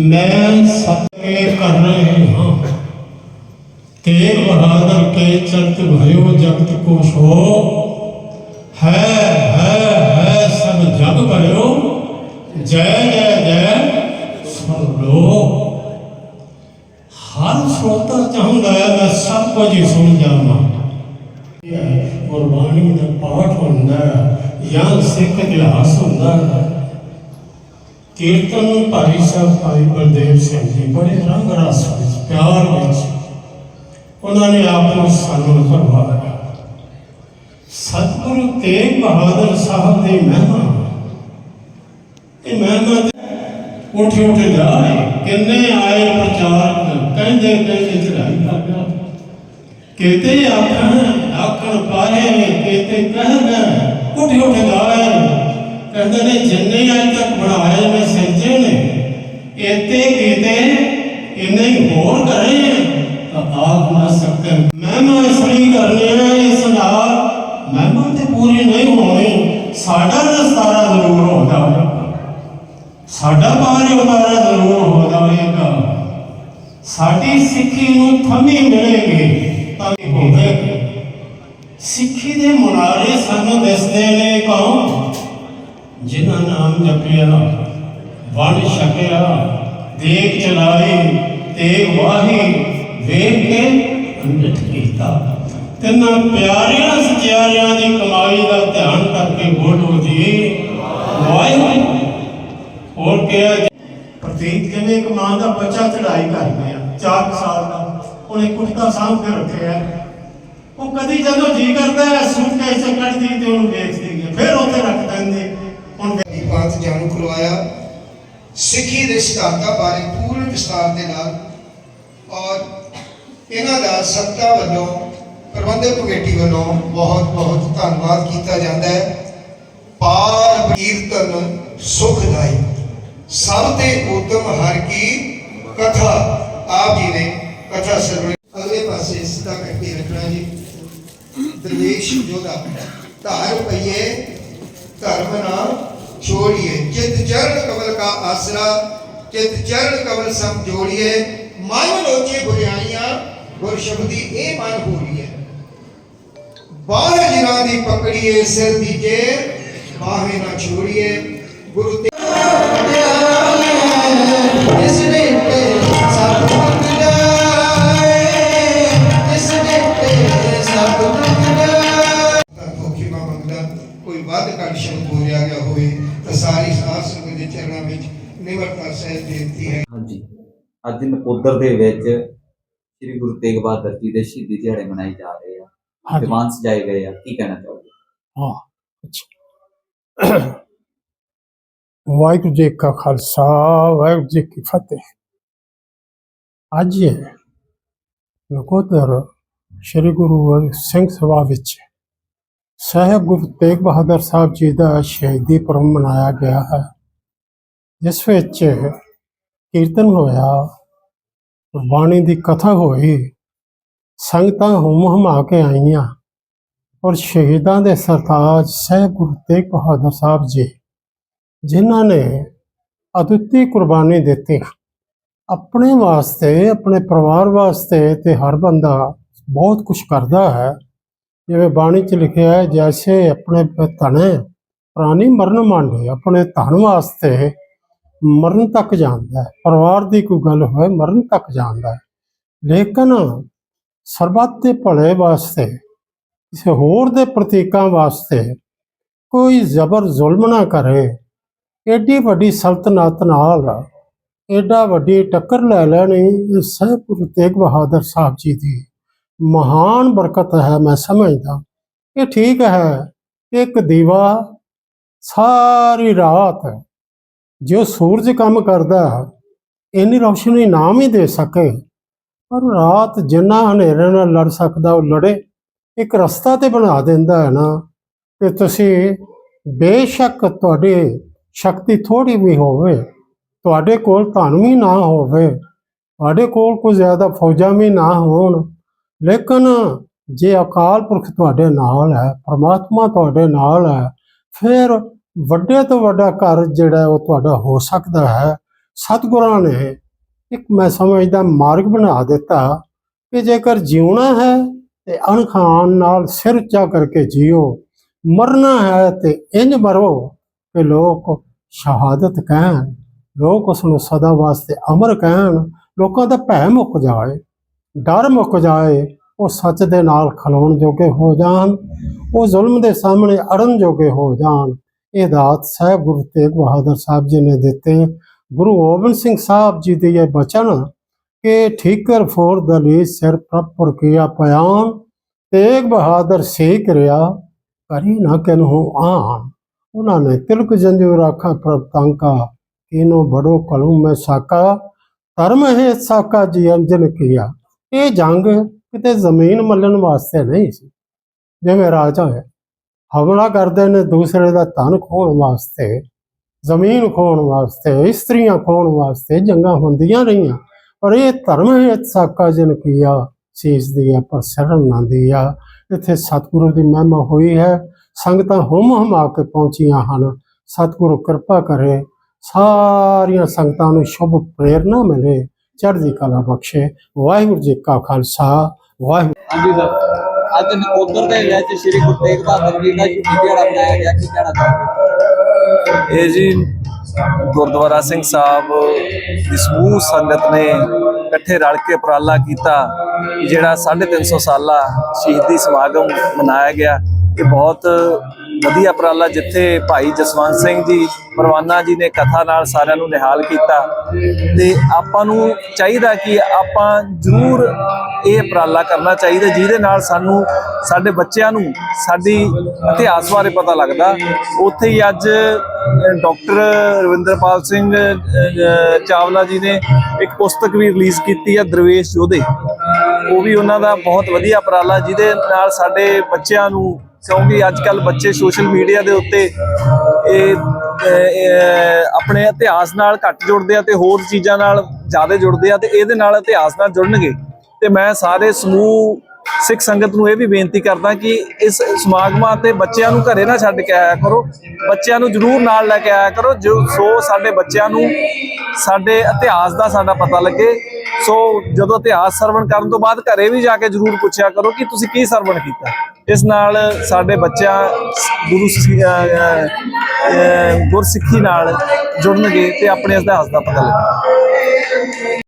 ਮੈਂ ਸਤਕੇ ਕਰ ਰਹੇ ਹਾਂ। ਤੇ ਬਹਾਦਰ ਕੇ ਚਰਤ ਭਇਓ ਜਗਤ ਕੋ ਸੋ ਹੈ ਹੈ ਹੈ, ਸਭ ਜਗ ਭਇਓ ਜੈ ਜੈ ਜੈ ਸਰੋ ਹਰ ਸੋਤਾ ਚਾਹੁੰਦਾ ਹੈ ਮੈਂ ਸਭ ਕੁਝ ਹੀ ਸੁਣ ਜਾਵਾਂ। ਗੁਰਬਾਣੀ ਦਾ ਪਾਠ ਹੁੰਦਾ ਜਾਂ ਸਿੱਖ ਇਲਾਸ ਹੁੰਦਾ ਹੈ। ਕੀਰਤਨ ਭਾਈ ਸਾਹਿਬ, ਭਾਈ ਬਲਦੇਵ ਸਿੰਘ ਜੀ ਬੜੇ ਰੰਗ ਰਸ ਵਿੱਚ, ਪਿਆਰ ਵਿੱਚ ਉਹਨਾਂ ਨੇ ਆਪ ਨੂੰ ਸਾਨੂੰ ਕਰਵਾਇਆ ਸਤਿਗੁਰੂ ਤੇਗ ਬਹਾਦਰ ਸਾਹਿਬ ਦੀ ਮਹਿਮਾ ਇਹ ਮਹਿਮਾ ਉੱਠ ਉੱਠ ਜਾਏ ਕਿੰਨੇ ਆਏ ਪ੍ਰਚਾਰਕ ਕਹਿੰਦੇ ਕਹਿੰਦੇ ਚੜਾਈ ਕਰਦਾ ਕਿਤੇ ਆਖਣ ਆਖਣ ਪਾਏ ਕਿਤੇ ਕਹਿਣਾ ਉੱਠ ਉੱਠ ਜਾਏ ਕਹਿੰਦੇ ਨੇ, ਜਿੰਨੇ ਅੱਜ ਤੱਕ ਬਣਾਏ ਨੇ ਸਿਰਜੇ ਨੇ ਇਤੇ ਕੀਤੇ ਇੰਨੇ ਹੋਰ ਕਰੇ ਤਾਂ ਆਖ ਨਾ ਸਕਣ। ਮਹਿਮਾ ਇਸ ਲਈ ਕਰਨੀ ਹੈ ਇਸ ਨਾਲ ਮਹਿਮਾ ਤੇ ਪੂਰੀ ਨਹੀਂ ਹੋਣੀ। ਸਾਡਾ ਨਸਤਾਰਾ ਜ਼ਰੂਰ ਹੋ ਸਾਡਾ ਬਾਹਰੀ ਉਤਾਰਾ ਜ਼ਰੂਰ ਹੋ ਜਾਵੇਗਾ। ਸਾਡੀ ਸਿੱਖੀ ਨੂੰ ਥਮੀ ਮਿਲੇਗੀ, ਤਾਂ ਹੋਵੇਗੀ। ਸਿੱਖੀ ਦੇ ਮੁਨਾਰੇ ਸਾਨੂੰ ਦਿਸਦੇ ਨੇ ਕੌਣ? ਜਿਨ੍ਹਾਂ ਨਾਮ ਜਪਿਆ ਵੰਡ ਛਕਿਆ, ਦੇਖ ਚਲਾਈ ਤੇਗ ਵਾਹੀ ਵੇਖ ਕੇ ਅੰਮ੍ਰਿਤ ਕੀਤਾ। ਤਿੰਨਾਂ ਪਿਆਰਿਆਂ ਸਚਿਆਰਿਆਂ ਦੀ ਕਮਾਈ ਦਾ ਧਿਆਨ ਕਰਕੇ ਬੋਲੋ ਜੀ, ਵਾਹਿਗੁਰੂ ਹੋਰ ਕਿਹਾ ਪ੍ਰਤੀਤ ਕਿਵੇਂ ਇੱਕ ਮਾਂ ਦਾ ਬੱਚਾ ਚੜਾਈ ਕਰ ਗਿਆ 4 ਸਾਲ ਦਾ, ਉਹਨੇ ਕੁੜਤਾ ਸਾਂਭ ਕੇ ਰੱਖਿਆ। ਉਹ ਕਦੀ ਜਦੋਂ ਜੀ ਕਰਦਾ ਹੈ, ਸੂਟਕੇਸ ਚ ਕੱਢਦੀ ਤੇ ਉਹਨੂੰ ਵੇਚਦੀ ਹੈ, ਫਿਰ ਉੱਥੇ ਰੱਖ ਦਿੰਦੀ। ਹੁਣ ਜਾਣੂ ਕਰਵਾਇਆ ਸਿੱਖੀ ਦੇ ਸਿਧਾਂਤਾਂ ਬਾਰੇ ਪੂਰਨ ਵਿਸਤਾਰ ਦੇ ਨਾਲ ਔਰ ਇਹਨਾਂ ਦਾ ਸੱਤਾ ਵੱਲੋਂ, ਪ੍ਰਬੰਧਕ ਕਮੇਟੀ ਵੱਲੋਂ ਬਹੁਤ ਬਹੁਤ ਧੰਨਵਾਦ ਕੀਤਾ ਜਾਂਦਾ ਹੈ। ਪਾਰ ਕੀਰਤਨ ਸੁਖਦਾਈ। ਸਭ ਤੇ ਉਤਮ ਹਰ ਕੀ ਕਥਾ। ਆਪ ਜੀ ਨੇ ਕਥਾ ਸਰਵ ਅਗਲੇ ਪਾਸੇ ਸਿੱਧਾ ਕਰਕੇ ਰੱਖਣਾ ਜੀ। ਦਰਵੇਸ਼ ਜੋਦਾ ਧਾਰ ਪਈਏ ਧਰਮ ਨਾ छोड़िए चित चरण कमल का आसरा चित चरण कमल सम जोड़िए मन लोचे बुराइयां ਗੁਰ ਸ਼ਬਦੀ ਇਹ ਮਨ ਹੋਈ ਹੈ ਬਾਹਰ ਜਿਨਾਂ ਦੀ ਪਕੜੀਏ ਸਿਰ ਦੀ ਜੇ ਬਾਹੇ ਨਾ ਛੋੜੀਏ ਗੁਰੂ ਵੱਧ ਘੱਟ ਸ਼ਬਦ ਬੋਲਿਆ ਗਿਆ ਹੋਵੇ ਤਾਂ ਸਾਰੀ ਸਾਧ ਸੰਗਤ ਦੇ ਚਰਨਾਂ ਵਿੱਚ ਨਿਮਰਤਾ ਸਹਿਤ ਬੇਨਤੀ ਹੈ। ਹਾਂਜੀ। ਅੱਜ ਨਕੋਦਰ ਦੇ ਵਿੱਚ ਸ੍ਰੀ ਗੁਰੂ ਤੇਗ ਬਹਾਦਰ ਜੀ ਦੇ ਸ਼ਹੀਦੀ ਦਿਹਾੜੇ ਮਨਾਏ ਜਾ ਰਹੇ ਆ। ਦੀਵਾਨ ਸਜਾਏ ਗਏ ਆ। ਕੀ ਕਹਿਣਾ ਚਾਹੋਗੇ? ਹਾਂ ਅੱਛਾ। ਵਾਹਿਗੁਰੂ ਜੀ ਕਾ ਖਾਲਸਾ ਵਾਹਿਗੁਰੂ ਜੀ ਕੀ ਫਤਿਹ। ਅੱਜ ਨਕੋਦਰ ਸ੍ਰੀ ਗੁਰੂ ਸਿੰਘ ਸਭਾ ਵਿੱਚ ਸਾਹਿਬ ਗੁਰੂ ਤੇਗ ਬਹਾਦਰ ਸਾਹਿਬ ਜੀ ਦਾ ਸ਼ਹੀਦੀ ਪੁਰਬ ਮਨਾਇਆ ਗਿਆ ਹੈ, ਜਿਸ ਵਿੱਚ ਕੀਰਤਨ ਹੋਇਆ, ਬਾਣੀ ਦੀ ਕਥਾ ਹੋਈ, ਸੰਗਤਾਂ ਹੁਮ ਹੁਮਾ ਕੇ ਆਈਆਂ, ਔਰ ਸ਼ਹੀਦਾਂ ਦੇ ਸਰਤਾਜ ਸਾਹਿਬ ਗੁਰੂ ਤੇਗ ਬਹਾਦਰ ਸਾਹਿਬ ਜੀ, ਜਿਨ੍ਹਾਂ ਨੇ ਅਦੁੱਤੀ ਕੁਰਬਾਨੀ ਦਿੱਤੀ। ਆਪਣੇ ਵਾਸਤੇ, ਆਪਣੇ ਪਰਿਵਾਰ ਵਾਸਤੇ ਤੇ ਹਰ ਬੰਦਾ ਬਹੁਤ ਕੁਝ ਕਰਦਾ ਹੈ। ਜਿਵੇਂ ਬਾਣੀ 'ਚ ਲਿਖਿਆ ਹੈ, ਜੈਸੇ ਆਪਣੇ ਧਨੇ ਪ੍ਰਾਣੀ ਮਰਨ ਮੰਡੇ, ਆਪਣੇ ਧਨ ਵਾਸਤੇ ਮਰਨ ਤੱਕ ਜਾਂਦਾ ਹੈ। ਪਰਿਵਾਰ ਦੀ ਕੋਈ ਗੱਲ ਹੋਵੇ, ਮਰਨ ਤੱਕ ਜਾਂਦਾ ਹੈ। ਲੇਕਿਨ ਸਰਬੱਤ ਦੇ ਭਲੇ ਵਾਸਤੇ, ਕਿਸੇ ਹੋਰ ਦੇ ਪ੍ਰਤੀਕਾਂ ਵਾਸਤੇ ਕੋਈ ਜ਼ਬਰ ਜ਼ੁਲਮ ਨਾ ਕਰੇ। ਏਡੀ ਵੱਡੀ ਸਲਤਨਤ ਨਾਲ ਏਡਾ ਵੱਡੀ ਟੱਕਰ ਲੈ ਲੈਣੀ ਇਹ ਸਹਿਬ ਗੁਰੂ ਤੇਗ ਬਹਾਦਰ ਸਾਹਿਬ ਜੀ ਦੀ। ਮਹਾਨ ਬਰਕਤ ਹੈ, ਮੈਂ ਸਮਝਦਾ। ਇਹ ਠੀਕ ਹੈ, ਇੱਕ ਦੀਵਾ ਸਾਰੀ ਰਾਤ ਜੋ ਸੂਰਜ ਕੰਮ ਕਰਦਾ ਹੈ ਇੰਨੀ ਰੋਸ਼ਨੀ ਨਾ ਵੀ ਦੇ ਸਕੇ, ਪਰ ਰਾਤ ਜਿੰਨਾ ਹਨੇਰੇ ਨਾਲ ਲੜ ਸਕਦਾ, ਉਹ ਲੜੇ, ਇੱਕ ਰਸਤਾ ਤੇ ਬਣਾ ਦਿੰਦਾ ਹੈ ਨਾ। ਕਿ ਤੁਸੀਂ ਬੇਸ਼ੱਕ ਤੁਹਾਡੀ ਸ਼ਕਤੀ ਥੋੜੀ ਵੀ ਹੋਵੇ, ਤੁਹਾਡੇ ਕੋਲ ਧਨ ਵੀ ਨਾ ਹੋਵੇ, ਤੁਹਾਡੇ ਕੋਲ ਕੋਈ ਜ਼ਿਆਦਾ ਫੌਜਾਂ ਵੀ ਨਾ ਹੋਣ ਲੇਕਿਨ ਜੇ ਅਕਾਲ ਪੁਰਖ ਤੁਹਾਡੇ ਨਾਲ ਹੈ, ਪਰਮਾਤਮਾ ਤੁਹਾਡੇ ਨਾਲ ਹੈ, ਫਿਰ ਵੱਡੇ ਤੋਂ ਵੱਡਾ ਘਰ ਜਿਹੜਾ ਉਹ ਤੁਹਾਡਾ ਹੋ ਸਕਦਾ ਹੈ। ਸਤਿਗੁਰਾਂ ਨੇ ਇੱਕ ਮੈਂ ਸਮਝਦਾ ਮਾਰਗ ਬਣਾ ਦਿੱਤਾ ਕਿ ਜੇਕਰ ਜਿਉਣਾ ਹੈ ਤੇ ਅਣਖਾਨ ਨਾਲ ਸਿਰ ਉੱਚਾ ਕਰਕੇ ਜਿਓ ਮਰਨਾ ਹੈ ਤੇ ਇੰਜ ਮਰੋ ਕਿ ਲੋਕ ਸ਼ਹਾਦਤ ਕਹਿਣ, ਲੋਕ ਉਸ ਨੂੰ ਸਦਾ ਵਾਸਤੇ ਅਮਰ ਕਹਿਣ, ਲੋਕਾਂ ਦਾ ਭੈ ਮੁੱਕ ਜਾਏ। ਡਰ ਮੁੱਕ ਜਾਏ, ਉਹ ਸੱਚ ਦੇ ਨਾਲ ਖਲੋਣ ਜੋਗੇ ਹੋ ਜਾਣ, ਉਹ ਜ਼ੁਲਮ ਦੇ ਸਾਹਮਣੇ ਅੜਨ ਜੋਗੇ ਹੋ ਜਾਣ। ਇਹ ਦਾਤ ਸਾਹਿਬ ਗੁਰੂ ਤੇਗ ਬਹਾਦਰ ਸਾਹਿਬ ਜੀ ਨੇ ਦਿੱਤੇ। ਗੁਰੂ ਗੋਬਿੰਦ ਸਿੰਘ ਸਾਹਿਬ ਜੀ ਦੇ ਇਹ ਬਚਨ ਕਿ ਠੀਕਰ ਫੋਰ ਦਲੀ ਸਿਰ ਪ੍ਰਪੁਰ ਕੀਆ ਪਿਆਨ ਤੇਗ ਬਹਾਦਰ ਸੇਕ ਰਿਆ, ਕਰੀ ਨਾ ਕਿਨਹੂ ਆਨ। ਉਹਨਾਂ ਨੇ ਤਿਲਕ ਜੰਜੂ ਰਾਖਾ ਪ੍ਰਭ ਤਾਂਕਾ ਬੜੋ ਕਲੂ ਮੈਂ ਸਾਕਾ, ਧਰਮ ਹੈ ਸਾਕਾ ਜੀ ਅੰਜਨ ਕੀਆ। ਇਹ ਜੰਗ ਕਿਤੇ ਜ਼ਮੀਨ ਮੱਲਣ ਵਾਸਤੇ ਨਹੀਂ ਸੀ। ਜਿਵੇਂ ਰਾਜਾ ਹੈ ਹਮਲਾ ਕਰਦੇ ਨੇ, ਦੂਸਰੇ ਦਾ ਧਨ ਖੋਣ ਵਾਸਤੇ, ਜ਼ਮੀਨ ਖੋਣ ਵਾਸਤੇ, ਇਸਤਰੀਆਂ ਖੋਣ ਵਾਸਤੇ ਜੰਗਾਂ ਹੁੰਦੀਆਂ ਰਹੀਆਂ। ਪਰ ਇਹ ਧਰਮ ਹੈ ਸਾਕਾ ਜਨ ਕੀਆ, ਸੀਸ ਦੀ ਪਰ ਸ਼ਰਨ ਨਾ ਦਿਆ। ਇੱਥੇ ਸਤਿਗੁਰੂ ਦੀ ਮਹਿਮਾ ਹੋਈ ਹੈ। ਸੰਗਤਾਂ ਹੁਮ ਹਮਾ ਕੇ ਪਹੁੰਚੀਆਂ ਹਨ। ਸਤਿਗੁਰੂ ਕਿਰਪਾ ਕਰੇ। ਸਾਰੀਆਂ ਸੰਗਤਾਂ ਨੂੰ ਸ਼ੁਭ ਪ੍ਰੇਰਨਾ ਮਿਲੇ। ਚੜ੍ਹਦੀ ਕਲਾ ਬਖਸ਼ੇ। ਵਾਹਿਗੁਰੂ ਜੀ ਕਾ ਖਾਲਸਾ ਵਾਹਿਗੁਰੂ ਹਾਂਜੀ ਸਰ। ਅੱਜ ਨਕੋਦਰ ਦੇ ਵਿੱਚ ਸ੍ਰੀ ਗੁਰੂ ਤੇਗ ਬਹਾਦਰ ਜੀ ਦਾ ਸ਼ਹੀਦੀ ਦਿਹਾੜਾ ਮਨਾਇਆ ਗਿਆ ਕੀ ਕਹਿਣਾ ਚਾਹੁੰਦੇ ਇਹ ਜੀ ਗੁਰਦੁਆਰਾ ਸਿੰਘ ਸਾਹਿਬ ਦੀ ਸਮੂਹ ਸੰਗਤ ਨੇ ਇਕੱਠੇ ਰਲ ਕੇ ਉਪਰਾਲਾ ਕੀਤਾ ਜਿਹੜਾ 350 ਸਾਲਾ ਸ਼ਹੀਦੀ ਸਮਾਗਮ ਮਨਾਇਆ ਗਿਆ। ਇਹ ਬਹੁਤ ਵਧੀਆ ਉਪਰਾਲਾ ਜਿੱਥੇ ਭਾਈ ਜਸਵੰਤ ਸਿੰਘ ਜੀ ਪਰਵਾਨਾ ਜੀ ਨੇ ਕਥਾ ਨਾਲ ਸਾਰਿਆਂ ਨੂੰ ਨਿਹਾਲ ਕੀਤਾ। ਤੇ ਆਪਾਂ ਨੂੰ ਚਾਹੀਦਾ ਕਿ ਆਪਾਂ ਜ਼ਰੂਰ ਇਹ ਉਪਰਾਲਾ ਕਰਨਾ ਚਾਹੀਦਾ ਜਿਹਦੇ ਨਾਲ ਸਾਨੂੰ ਸਾਡੇ ਬੱਚਿਆਂ ਨੂੰ ਸਾਡੀ ਇਤਿਹਾਸ ਬਾਰੇ ਪਤਾ ਲੱਗਦਾ। ਉੱਥੇ ਹੀ ਅੱਜ ਅ, ਡਾਕਟਰ ਰਵਿੰਦਰਪਾਲ ਸਿੰਘ ਚਾਵਲਾ ਜੀ ਨੇ ਇੱਕ ਪੁਸਤਕ ਵੀ ਰਿਲੀਜ਼ ਕੀਤੀ ਹੈ ਦਰਵੇਸ਼ ਯੋਧੇ। ਉਹ ਵੀ ਉਹਨਾਂ ਦਾ ਬਹੁਤ ਵਧੀਆ ਉਪਰਾਲਾ ਜਿਹਦੇ ਨਾਲ ਸਾਡੇ ਬੱਚਿਆਂ ਨੂੰ ਕਿਉਂਕਿ ਅੱਜ ਕੱਲ ਬੱਚੇ ਸੋਸ਼ਲ ਮੀਡੀਆ ਦੇ ਉੱਤੇ ਇਹ, ਆਪਣੇ ਇਤਿਹਾਸ ਨਾਲ ਘੱਟ ਜੁੜਦੇ ਆ ਤੇ ਹੋਰ ਚੀਜ਼ਾਂ ਨਾਲ ਜ਼ਿਆਦਾ ਜੁੜਦੇ ਆ ਤੇ ਇਹਦੇ ਨਾਲ ਇਤਿਹਾਸ ਨਾਲ ਜੁੜਨਗੇ। ਤੇ ਮੈਂ ਸਾਰੇ ਸਮੂਹ, ਸਿੱਖ ਸੰਗਤ ਨੂੰ ਇਹ ਵੀ ਬੇਨਤੀ ਕਰਦਾ ਕਿ ਇਸ ਸਮਾਗਮਾਂ ਤੇ ਬੱਚਿਆਂ ਨੂੰ ਘਰੇ ਨਾ ਛੱਡ ਕੇ ਆਇਆ ਕਰੋ। ਬੱਚਿਆਂ ਨੂੰ ਜ਼ਰੂਰ ਨਾਲ ਲੈ ਕੇ ਆਇਆ ਕਰੋ। ਜੋ, ਸੋ ਸਾਡੇ ਬੱਚਿਆਂ ਨੂੰ ਸਾਡੇ ਇਤਿਹਾਸ ਦਾ ਸਾਡਾ ਪਤਾ ਲੱਗੇ। ਸੋ ਜਦੋਂ ਇਤਿਹਾਸ ਸਰਵਣ ਕਰਨ ਤੋਂ ਬਾਅਦ ਘਰੇ ਵੀ ਜਾ ਕੇ ਜ਼ਰੂਰ ਪੁੱਛਿਆ ਕਰੋ ਕਿ ਤੁਸੀਂ ਕੀ ਸਰਵਣ ਕੀਤਾ। ਇਸ ਨਾਲ ਸਾਡੇ ਬੱਚਾ ਗੁਰੂ ਗੁਰਸਿੱਖੀ ਨਾਲ ਜੁੜਨਗੇ ਤੇ ਆਪਣੇ ਇਤਿਹਾਸ ਦਾ ਪਤਾ ਲੱਗੇਗਾ।